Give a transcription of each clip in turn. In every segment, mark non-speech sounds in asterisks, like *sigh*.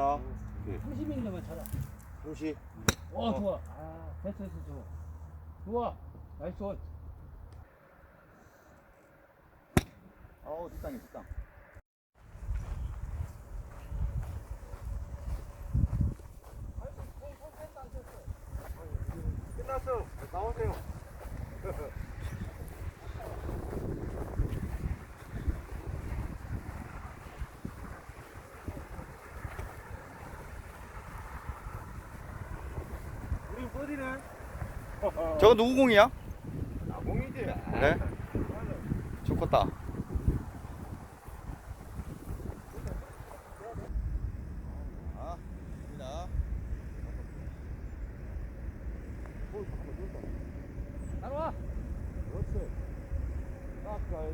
45m. 30mm만 쳐라. 30. 어, 좋아. 아, 됐어, 됐어, 좋아. 좋아. 나이스 원. 어우, 뒷땅이 뒷땅. 끝났어. 나오세요. *laughs* 버디네. 저거 누구 공이야? 나공이지. 그래? 좋겠다. 아, 입니다. 따라와. 그렇지. 딱 가야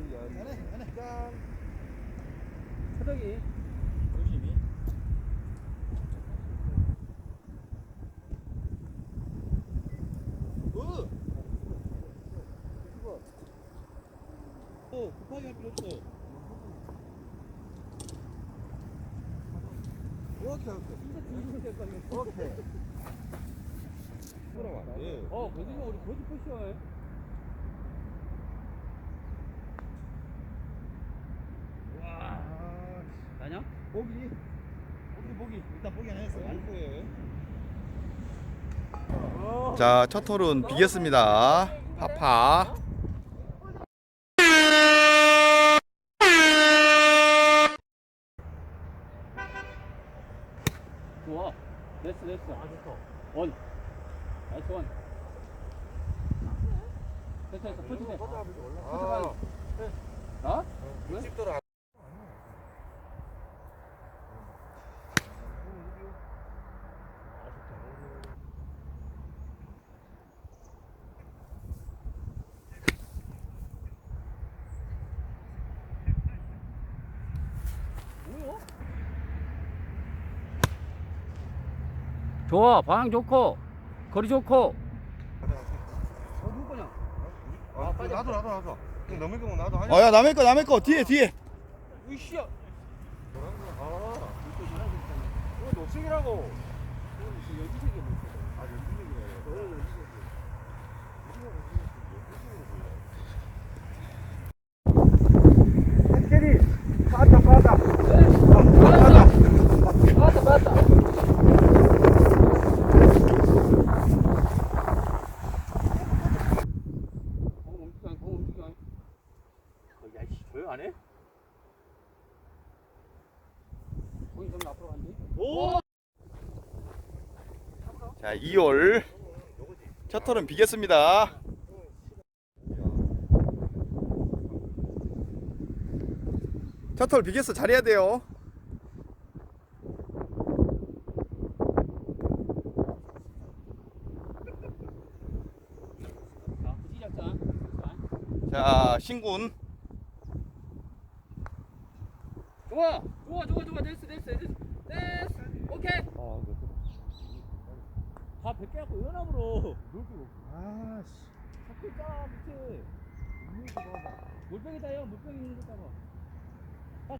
짠. 서덕이. 조심히. 어. 어, 급하게 할 필요 없어. 오케이, 오케이. 진짜 뒤집어 될거 아니야. 오케이. 그럼 안 돼. 어, 거짓말 우리 거짓 포시야. 와. 나냐? 보기. 보기, 보기. 일단 보기 안 했어. 자, 첫 홀은 비겼습니다. 파파. 좋아. 됐어, 됐어. 아, 됐어. 원. 나이스 원. 됐어, 됐어. 포지 돼. 아, 어? 왜? 집도라. 뭐야? 좋아. 방향 좋고. 거리 좋고. 어, 누구 거냐? 아, 나도, 나도, 나도. 그럼 넘을 거면 나도 하냐? 어, 야, 남의 거, 남의 거. 뒤에, 뒤에. 으쌰. 아, 이거 녹색이라고. 연주색이 뭐 아, 빠다. 빠다. 맞다. 공 움직여, 공 움직여. 야, 씨, 조용 안 해? 공이 좀 앞으로 간디? 오! 자, 2홀. 첫 홀은 비겼습니다. 첫홀 비겼어. 잘해야 돼요. 자, 신군. 좋아, 좋아, 좋아, 좋아, 됐어, 100개 갖고 연합으로. 물고 아씨. 자꾸 있잖아 밑에. 음료수 봐봐 물병이다 형 물병 있는 거 따봐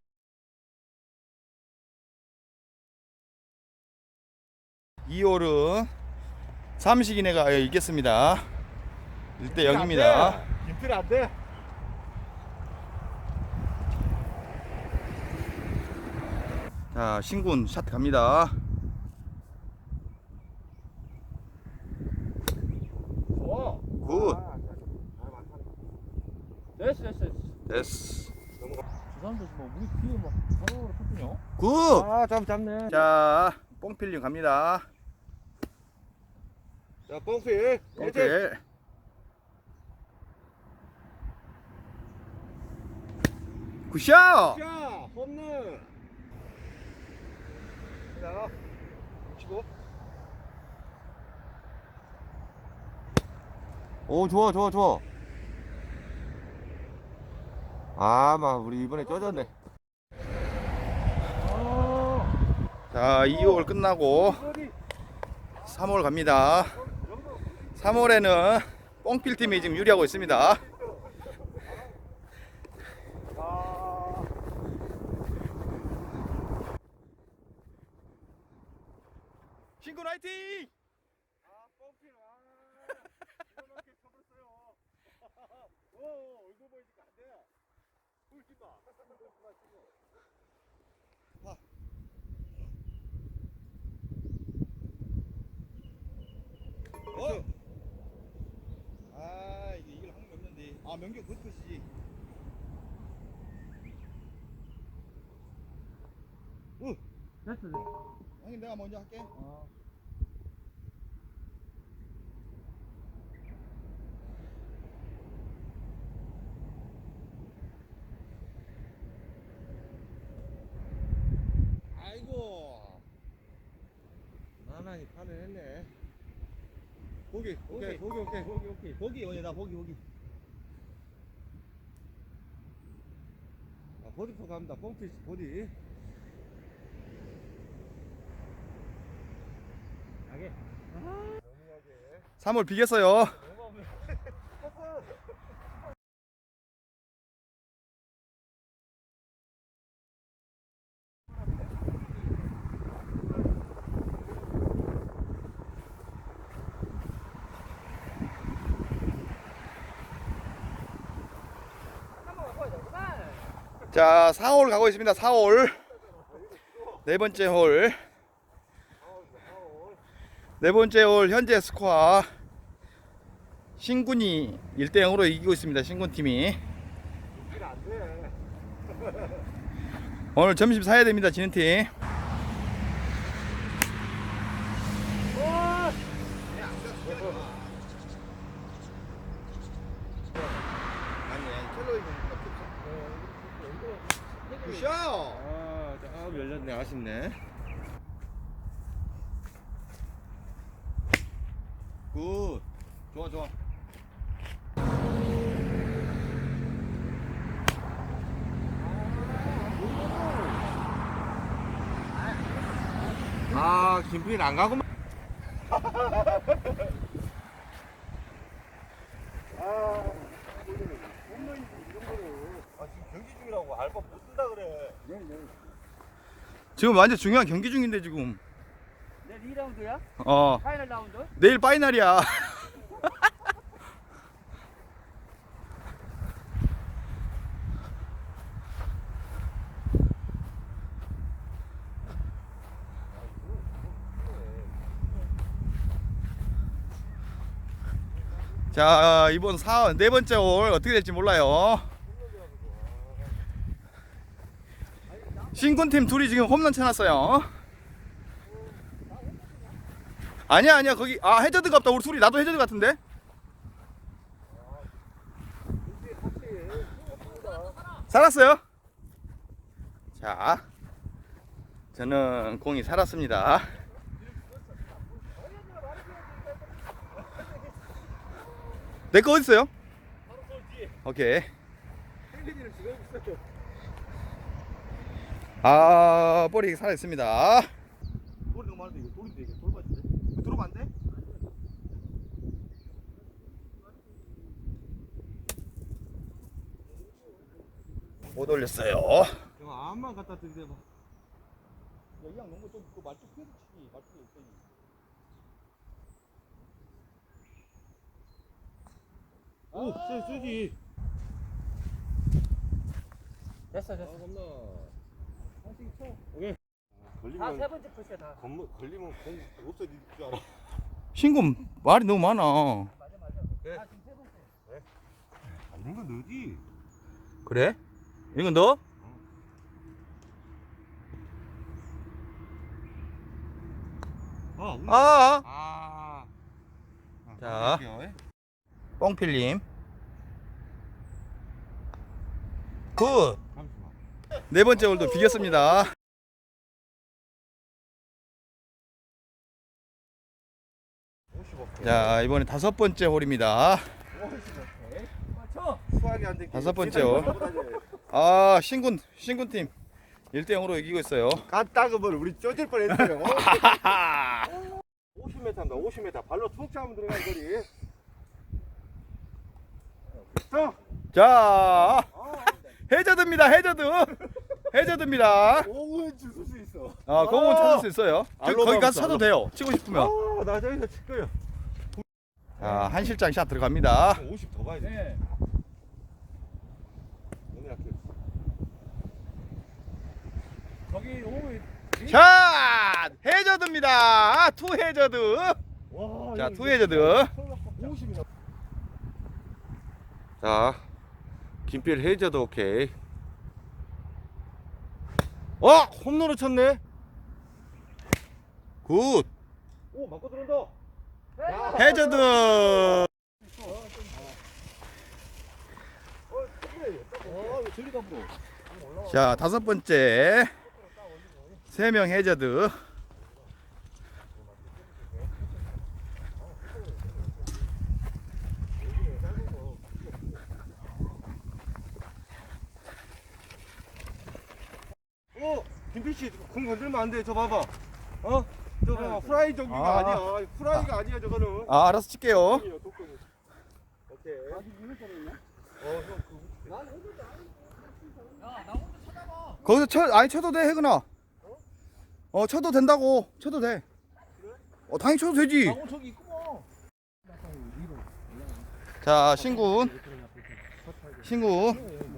이홀은 삼식이네가 아, 예, 있겠습니다. 1대 0입니다. 김필 안돼. 자, 신군 샷 갑니다. 굿. 아, 됐어, 됐어, 됐어. 됐어. 저 사람들 뭐, 우리 뒤에 막, 쳤더냐? 굿. 아, 잠 잡네. 자, 뽕필링 갑니다. 자, 뽕필. 오케이. 굿샷! 자, 홈런. 자, 치고. 오 좋아 좋아 좋아. 아마 우리 이번에 쪄졌네. 자 2월 끝나고 3월 갑니다. 3월에는 뽕필팀이 지금 유리하고 있습니다. 신군 화이팅! 오, 얼굴 보이니까 안 돼. 울지 마. 어? 아 이게 이걸 한게 없는데 아 명경 그 끝이지 됐어 됐어 형님 내가 먼저 할게 아이고 나나니 판을 했네. 보기 오케이 보기 오케이 보기 오케이. 보기 원이다 보기 보기 아, 보디포 갑니다. 뻥필 보디. 가게 3월 비겠어요 자 4홀 가고 있습니다 4홀 네 번째 홀 네 번째 홀 현재 스코어 신군이 1대 0으로 이기고 있습니다. 신군 팀이. 오늘 점심 사야 됩니다. 지는 팀. 굿샷! 열렸네. 아쉽네. 굿. 좋아 좋아. 아, 김필 안 가고만. 아, 지금 경기 중이라고 알바 못 쓴다 그래. 지금 완전 중요한 경기 중인데 지금. 내 2라운드야? 어. 파이널 라운드? 내일 파이널이야. *laughs* 자 이번 사, 네 번째 홀 어떻게 될지 몰라요. 신군 팀 둘이 지금 홈런 쳐놨어요. 아니야 아니야. 거기 아 해저드가 없다. 우리 둘이 나도 해저드 같은데? 살았어요? 자 저는 공이 살았습니다. 내 거 어딨어요? 오케이 아 볼이 살아있습니다 돌이 너무 많은데 이거 돌인데 이게 돌 맞는데? 이거 들어가면 안 돼? 못 올렸어요 형 암만 갖다 들이대봐. 여기랑 농구 좀 그 말뚝 피해서 치기 말뚝 있더니 오, 쎄, 쎄지. 됐어 아, 됐어 겁나. 오케이. 아, 걸리면 다세 번째 푸시야 다 건물 걸리면 공 없어질 줄 알아. 신금 말이 너무 많아 맞아 맞아 네. 아 지금 세 번째 안된 건 너지. 그래? 이건 너? 아, 운- 아 아. 자. 뻥필님 굿! 네 번째 홀도 비겼습니다 자 이번에 다섯 번째 홀입니다. 다섯 번째 홀. 아 신군 신군 팀 1대 0으로 이기고 있어요 깜딱으면 우리 쪼질 뻔했어요. *laughs* 50m입니다. 50m. 발로 툭 하면 들어간 거리. 자, 자 해저드입니다 해저드 해저드입니다 5분 줄수 있어. 있어. 아, 그건 찾을 수 있어요. 저, 알로 거기 가서 쳐도 알로. 돼요. 치고 싶으면. 아, 나 저기서 칠 거야. 자, 한 실장 샷 들어갑니다. 50 더 봐야 돼. 네. 너무 약해. 저기 오면 샷! 해저드입니다. 투 해저드. 와, 자, 투 해저드. 50이나. 자, 김필 해저도 오케이. 어! 홈런을 쳤네? 굿. 오, 맞고 들어온다. 해저드. 자, 다섯 번째. 세 명 해저드. 어, 김필 씨, 공 건들면 안 돼. 저 봐봐. 어? 저 봐봐. 프라이 저기가 아. 아. 니야 프라이가 아. 니야 저거는. 아, 알아서 칠게요. 독금. 오케이. 어, 형, 그. 거기서 쳐, 아니 쳐도 돼, 해근아. 어, 쳐도 된다고. 쳐도 돼. 어, 당연히 쳐도 되지. 어 저기 있구먼. 자, 신군. 신군.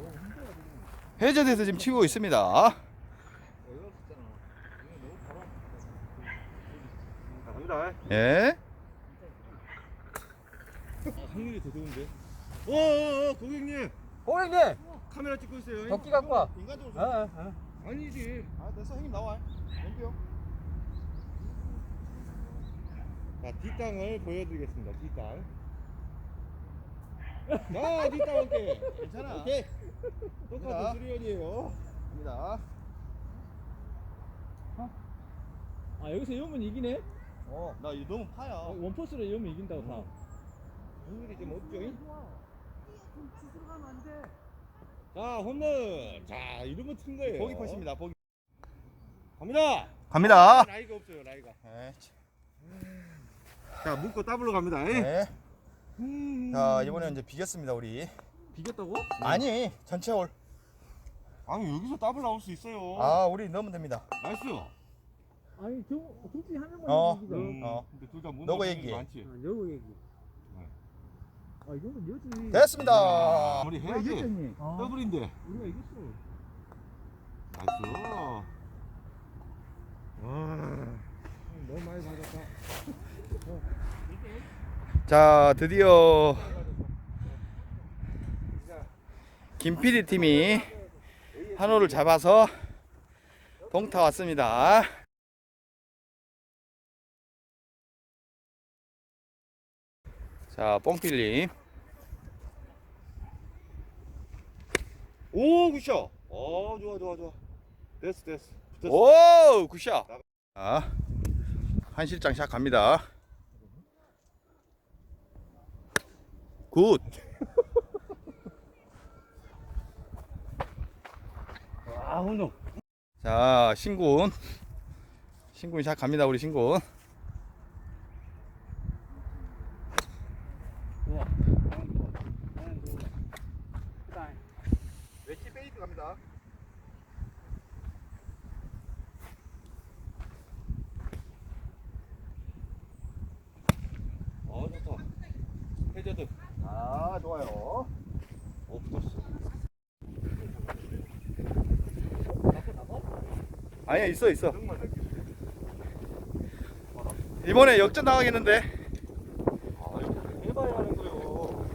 해저드에서 지금 치고 있습니다. 자, 갑니다. 예. 확률이 더 좋은데. 어, 어, 어, 고객님. 고객님 카메라 찍고 있어요. 덕기 갖고 와. 인간적으로. 아, 아. 아니지. 아, 됐어. 형님 나와. 땡큐요. 자, 뒷땅을 보여드리겠습니다. 뒷땅. 자, 뒷땅 할게. 괜찮아. 오케이. 똑같은 수리원이에요. 갑니다. 아 여기서 이러면 이기네. 어, 나 이거 너무 파야. 원포스로 이러면 이긴다고 다. 확률이 좀 없죠? 자, 홈런. 자, 이러면 튼 거예요. 보기 퍼십니다. 보기. 갑니다. 갑니다. 라이가 없어요, 라이가. 네. 자, 묶고 더블로 갑니다. 네. 음. 자, 이번에 이제 비겼습니다, 우리. 비겼다고? 아니, 전체 홀. 아니, 여기서 더블 나올 수 있어요. 아, 우리 넣으면 됩니다. 나이스. 아니 둘중에 한 명만 어. 이기자. 음, 어. 근데 둘다 못 너가 얘기해. 많지. 아, 여우 얘기. 아 이거는 여지. 됐습니다. 우리 아, 해야지. 이겼잖니. 아, 더블인데. 우리가 이겼어. 나이스. 와. 너무 많이 받았다. 자, 드디어 김PD 팀이 한 홀을 잡아서 동타 왔습니다. 자, 뽕필님. 오, 굿샷. 어, 좋아, 좋아, 좋아. 됐어, 됐어. 붙었어. 오, 굿샷. 자, 한 실장 샷 갑니다. 굿. 아, 홈런. 자, 신군. 신군 샷 갑니다, 우리 신군. 웨치 페이드 갑니다. 어, 좋다. 해저드. 아, 좋아요. 어, 붙었어. 아니야, 있어, 있어. 이번에 역전 당하겠는데. 아, 이거 해봐야 하는 거요.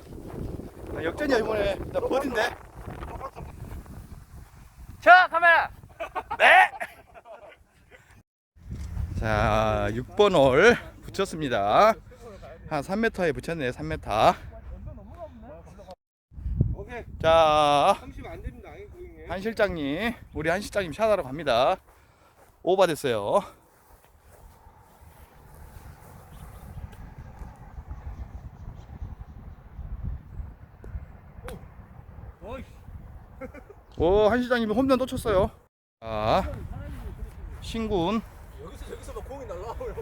아, 역전이야, 이번에. 나 버딘데. 자 카메라. 네! *laughs* 자, 6번 홀 붙였습니다. 한 3m에 붙였네요, 3m. 자, 30안 됩니다. 고객님. 한 실장님, 우리 한 실장님 샷하러 갑니다. 오버 됐어요. 오, 한 실장님이 홈런 또 쳤어요. 자, 신군, 여기서 저기서 막 공이 날라와요.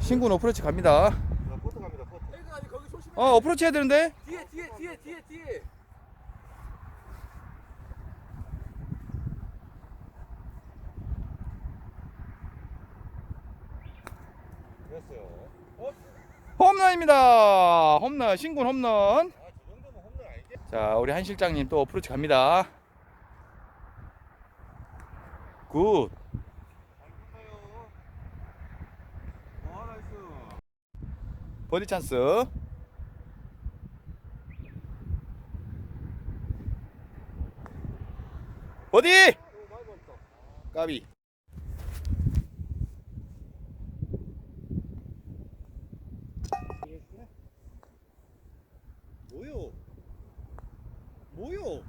신군 어프로치 갑니다. 자, 포트 갑니다. 포트. 아니 거기 조심해. 어, 어프로치 해야 되는데? 뒤에 뒤에 뒤에 뒤에 뒤에. 홈런입니다. 홈런, 신군 홈런. 아? 자, 우리 한 실장님 또 어프로치 갑니다. 굿. 버디 찬스. 버디! 까비. 뭐요? 뭐요?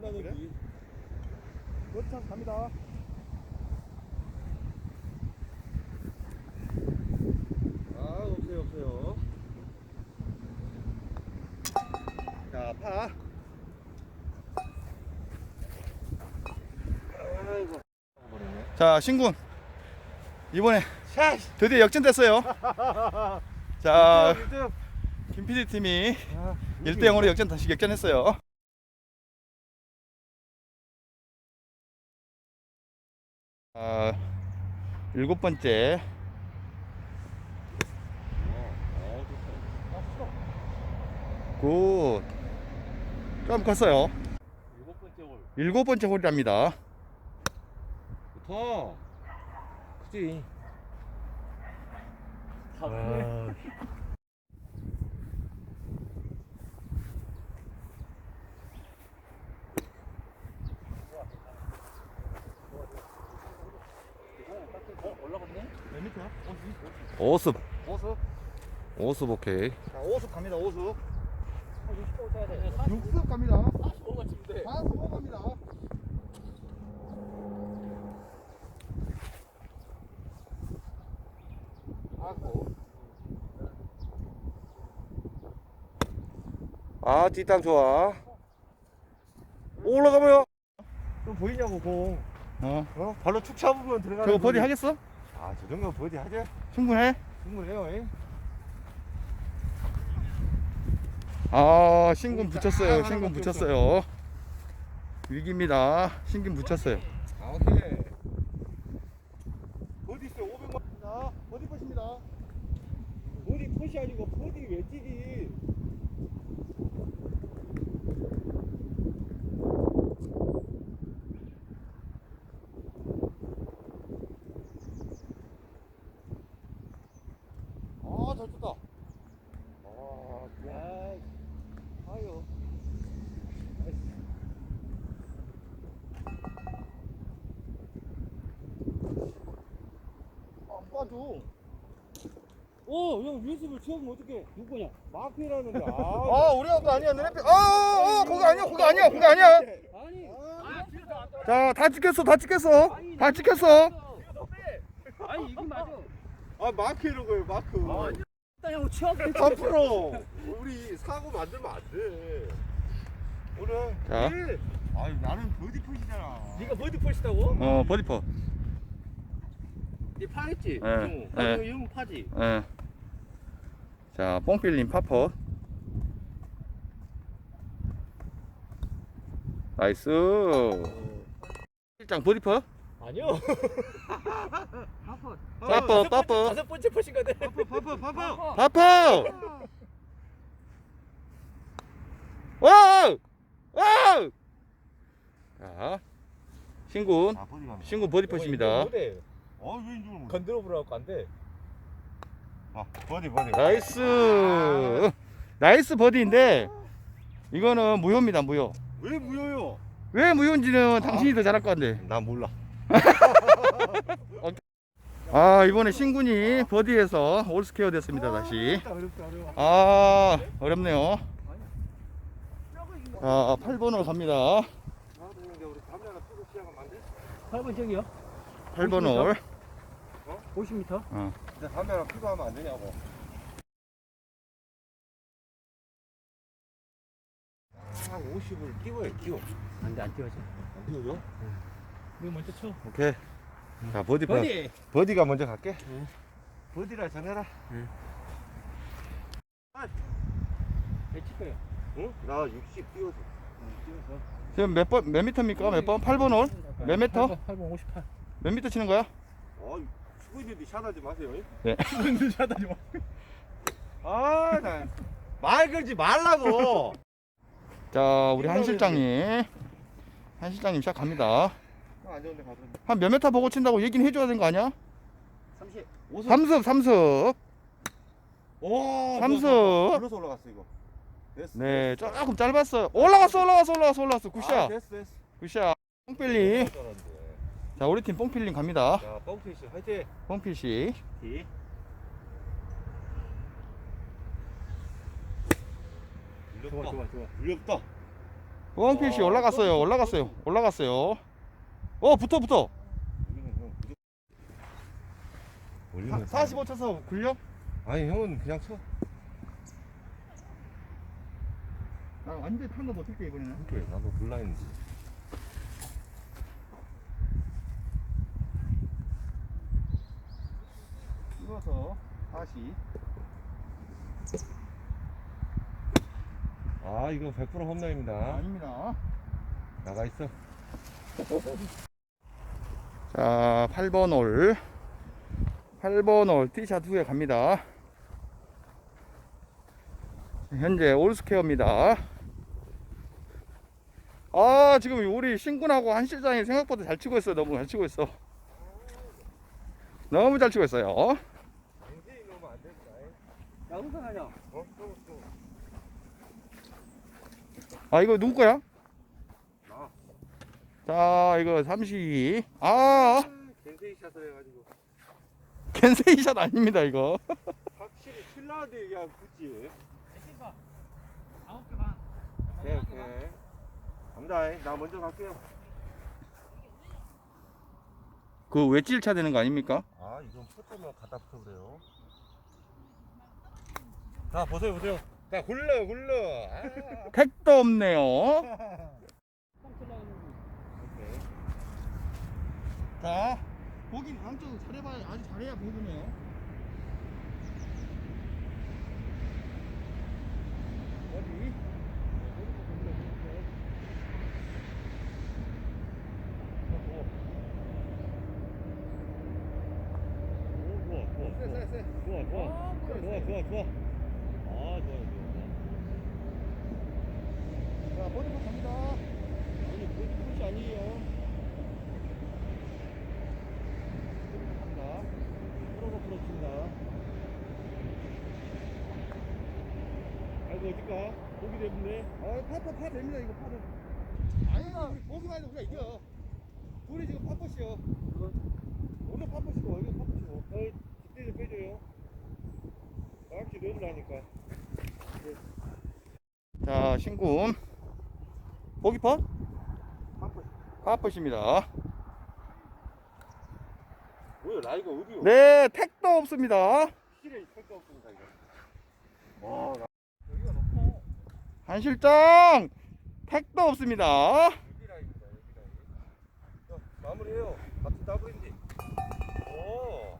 그래? 갑니다. 아, 없어요, 없어요. 자, 파. 아이고. 자, 신군. 이번에 샷! 드디어 역전됐어요. *laughs* 자. 김PD 팀이 아, 1대 0으로 역전 다시 역전했어요. 일곱 번째. 굿. 좀 컸어요. 일곱 번째 홀. 일곱 번째 홀이랍니다. 더. 그지? 다 몇 미터? 오습. 오수. 오습 오케이. 자, 오수 갑니다. 오수. 60도 쳐야 돼. 6수 갑니다. 45가 치면 돼. 45 갑니다. 아 뒷땅 좋아. 올라가봐요. 좀 보이냐고, 공. 어. 어? 발로 축 잡으면 들어가는 저거 버디. 하겠어? 아, 저 정도 버디 하죠? 충분해? 충분해요, 잉? 아, 신군 붙였어요. 아, 신군 하나밖에 붙였어요. 위기입니다. 신군 붙였어요. 아, 오케이. 버디 있어요, 500만. 자, 버디 컷입니다. 버디 컷이 아니고 버디 웨지지. 아, 잘 쳤다. 아, 야, 아유. 아, 빠져. 위습을 치우면 어떡해? 누구냐? 마크라는데. 아, 아, 우리 거 아니야. 내 앞에. 아, 아, 거기 아니야. 거기 아니야. 거기 아니야. 아니. 아. 자, 다 찍혔어. 다 찍혔어. 다 찍혔어. 아니, 이게 맞아. 아 거예요, 마크. 아, 형 치워서 앞으로 우리 사고 만들면 안 돼. 오늘. 자. 네. 아유, 나는 버디 푸시잖아. 네가 버디 폴시다고? 어, 버디 퍼. 네. 아, 예. 이거 이러면 파지. 예. 자, 뽕필님 파퍼. 나이스. 실장 버디 퍼. 아니요. *laughs* 파퍼. 파퍼, 파퍼. 다섯 번째 퍼신 거네. 파파, 파파, 파파. 파퍼. *laughs* *laughs* 와우! 와우! 자, 신군. 아, 버디 갑니다. 신군 버디 퍼십니다. 못해. 어, 왜인 줄 모르. 건드려 보라고 안 돼. 아, 버디, 버디. 나이스. 나이스 버디인데 이거는 무효입니다, 무효. 왜 무효요? 왜 무효인지는 당신이 더 잘할 것 같은데. 난 몰라. *laughs* 아, 이번에 신군이 버디에서 올스케어 됐습니다, 다시. 어렵다, 어렵다, 어려워. 아, 어렵네요. 자, 8번으로 갑니다. 아, 근데 우리 담배 하나 피고 시작하면 안 돼? 8번 저기요. 8번 홀. 50m. 근데 담배 하나 피고 하면 안 되냐고. 아, 50을 띄워요, 띄워. 안 돼, 안 뛰어져. 안 띄워줘? 이거 먼저 쳐. 오케이. 자, 버디 파. 버디. 버디가 먼저 갈게. 응. 버디라 전해라. 몇칠 거야? 응? 나 60 띄워줘. 띄워서. 지금 몇 번, 몇 미터입니까? 몇 번? 8번 홀? 몇 미터? 8번 58. 몇 미터 치는 거야? 아, 있는데 샷하지 마세요. 네. *laughs* 있는데 샷하지 마. 아, 나. 말 걸지 말라고. 자, 우리 한 실장님. 한 실장님. 아, 안 좋은데 가서. 한몇 메타 보고 친다고 얘기는 해줘야 되는 거 아니야? 30. 삼습, 삼습. 오, 삼수. 불러서 올라갔어 이거. 됐어. 네, 조금 짧았어요. 올라갔어, 올라갔어, 올라갔어, 올라갔어. 아, 굿샷, 됐어, 됐어. 굿샷. 뽕필리. 자, 우리 팀 뽕필링 갑니다. 자, 뻥피시 화이팅. 뽕필 씨. 티. 좋아, 좋아, 좋아. 불렸다. 뽕필씨 어, 올라갔어요, 또, 또, 올라갔어요, 올라갔어요. 어, 붙어, 붙어. 올리면 45 쳐서 굴려? 아니 형은 그냥 쳐. 나 완전 탄거 못할게 이번에는. 그래 나도 블라인드. 찍어서 다시. 아 이거 100% 홈런입니다. 아닙니다. 나가 있어. 자, 8번 홀. 8번 홀 티샷 후에 갑니다. 현재 올스케어입니다. 아, 지금 우리 신군하고 한 실장이 생각보다 잘 치고 있어요. 너무 잘 치고 있어. 너무 잘 치고 있어요. 굉장히 넣으면 안 된다. 야 우승하냐? 어? 또, 또. 아, 이거 누구 거야? 나. 자, 이거 32. 아, 겐세이 샷을 해가지고 겐세이 샷 아닙니다, 이거. 확실히 얘기하고 굳지. 신바. 아홉 개 반. 오케이 오케이. 갑니다. 나 먼저 갈게요. 그 외질 차 되는 거 아닙니까? 아 이건 포트면 갖다 붙어 그래요. 자 보세요 보세요. 자 굴러 굴러. 아. 택도 없네요. 자, 보긴 안쪽 잘해봐야 아주 잘해야 보이네요. 어디? 좋아 좋아 쎄, 쎄, 쎄. 좋아 좋아 좋아 좋아 좋아. 아 좋아 좋아. 자, 보드만 갑니다. 아니, 보드 푸시 아니에요. 보드만 갑니다. 프로가 프로입니다. 어딜까? 보기 때문에. 아, 파파 파 됩니다, 이거 파도. 아니야, 보기만 해도 우리가 이겨. 둘이 지금 파퍼시요. 오늘 파퍼시고, 여기 파퍼시고. 어 뒷대 좀 빼줘요. 정확히 넣으라니까. 자, 신군. 보기 파? 파퍼. 파퍼십니다. 뭐야 라이가 어디요? 네, 택도 없습니다. 실에 택도 없습니다 이거. 와 나. 한 실장 택도 없습니다. 여기 라인입니다 여기 라인. 자 마무리해요. 같은 더블인데. 오.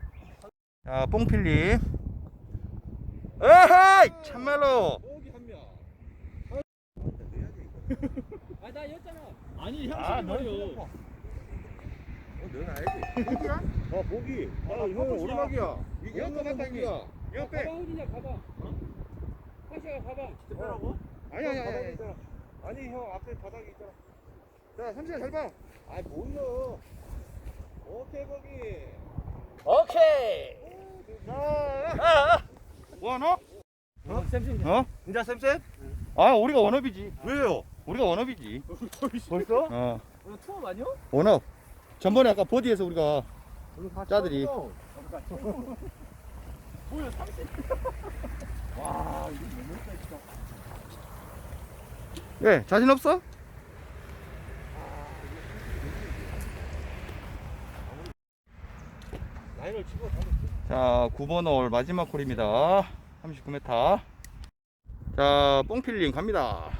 자, 뽕필리. 에헤이! 참말로. 보기 한 명. 아. 아나 였잖아. 아니 아, 형식이 말이요. 어, 넌 알지? 어, 보기. 아, 형 오르막이야. 이게. 이거 빼. 가방 어디냐 가방. 어? 카시가 가방. 진짜 빼라고? 아니, 아니, 아니, 아니. 있잖아. 아니, 형 앞에 바닥에 있잖아. 자, 삼시간 잘 봐. 아, 뭐야? 오케이, 보기. 오케이. 자, 원업? 어? 쌤쌤. 어? 진짜 쌤쌤? 아, 우리가 원업이지. 왜요? 우리가 원업이지. *laughs* 벌써? 어, 오늘 투어 아니요? 원업. 전번에 아까 버디에서 우리가 짜들이. *laughs* 뭐야 30. *laughs* 와 이거 너무 예, 자신 없어? 자, 9번 홀 마지막 홀입니다. 39m. 자, 뽕필링 갑니다.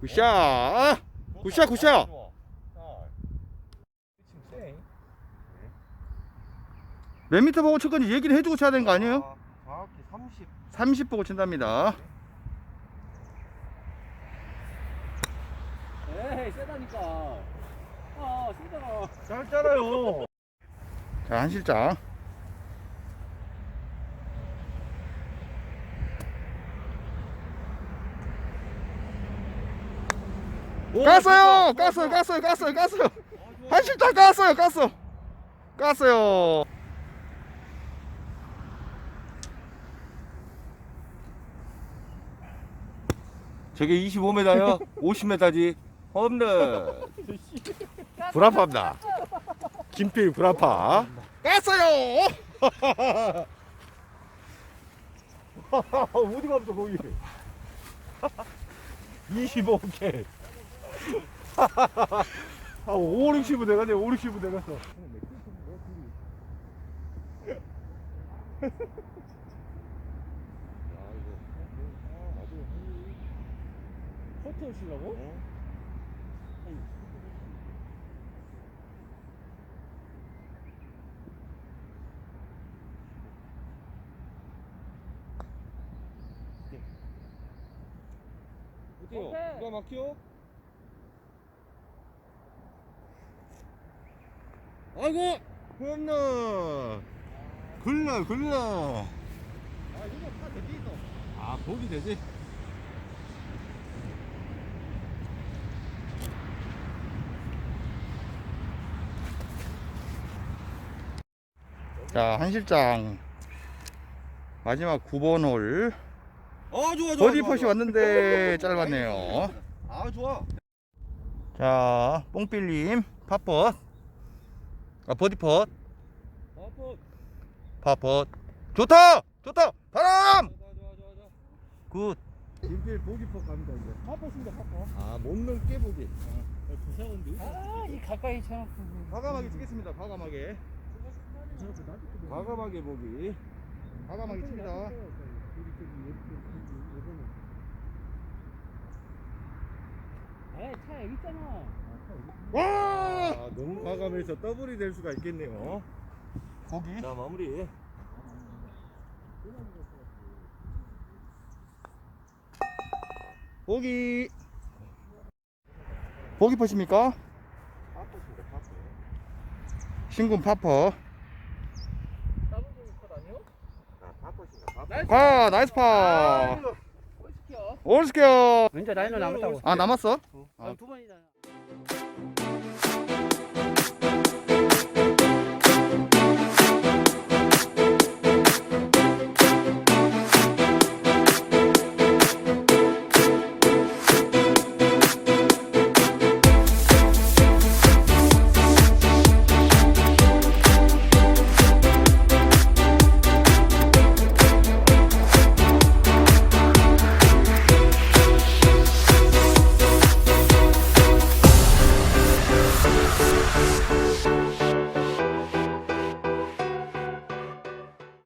굿샷! 굿샷, 굿샷! 몇 미터 보고 칠 건지 얘기를 해주고 쳐야 되는 거 아니에요? 정확히 30. 30 보고 친답니다. 에이 세다니까. 아 세잖아. 짧잖아요. 자, 한 실장. 깠어요! 깠어요! 깠어요! 깠어요! 깠어요! 한 실장 깠어요! 깠어! 깠어요! 저게 25m야? 50m지? 홈런. *laughs* 불합합니다. 김필 불합파. 깠어요! *laughs* 어디 가면 거기 *laughs* 25K 아 5, 6, 10은 내가 내 5, 6, 10은 내가 써 커트 하시려고? 어때요? 오케이. 누가 막혀? 아이고! 홈런! 굴러, 굴러! 아 이거 다 되지 있어 아, 보기 되지? 자, 한 실장 마지막 9번 홀 어, 좋아, 좋아. 버디 좋아, 퍼시 좋아. 왔는데 짧았네요. 아, 좋아. 자, 뽕필님 팝펫 아 버디 펫. 팝펫 좋다! 좋다! 바람! 굿. 김필 보기퍼 갑니다 이제. 팝펫입니다 팝펫 아, 못 넘게 보기. 아이 가까이 쳐놓고. 과감하게 치겠습니다 과감하게. 과감하게 보기. 과감하게 칩니다 에이 차 여기 있잖아. 와! 아 너무 과감해서 더블이 될 수가 있겠네요. 고기? 자, 마무리. 고기. 고기 펫입니까? 신군 파퍼. 더블 컷 아니요? 아 나이스 파. 올 시켜? 올스케어 왠지 라이너 남았다고. 아 남았어? 아, 두 번이잖아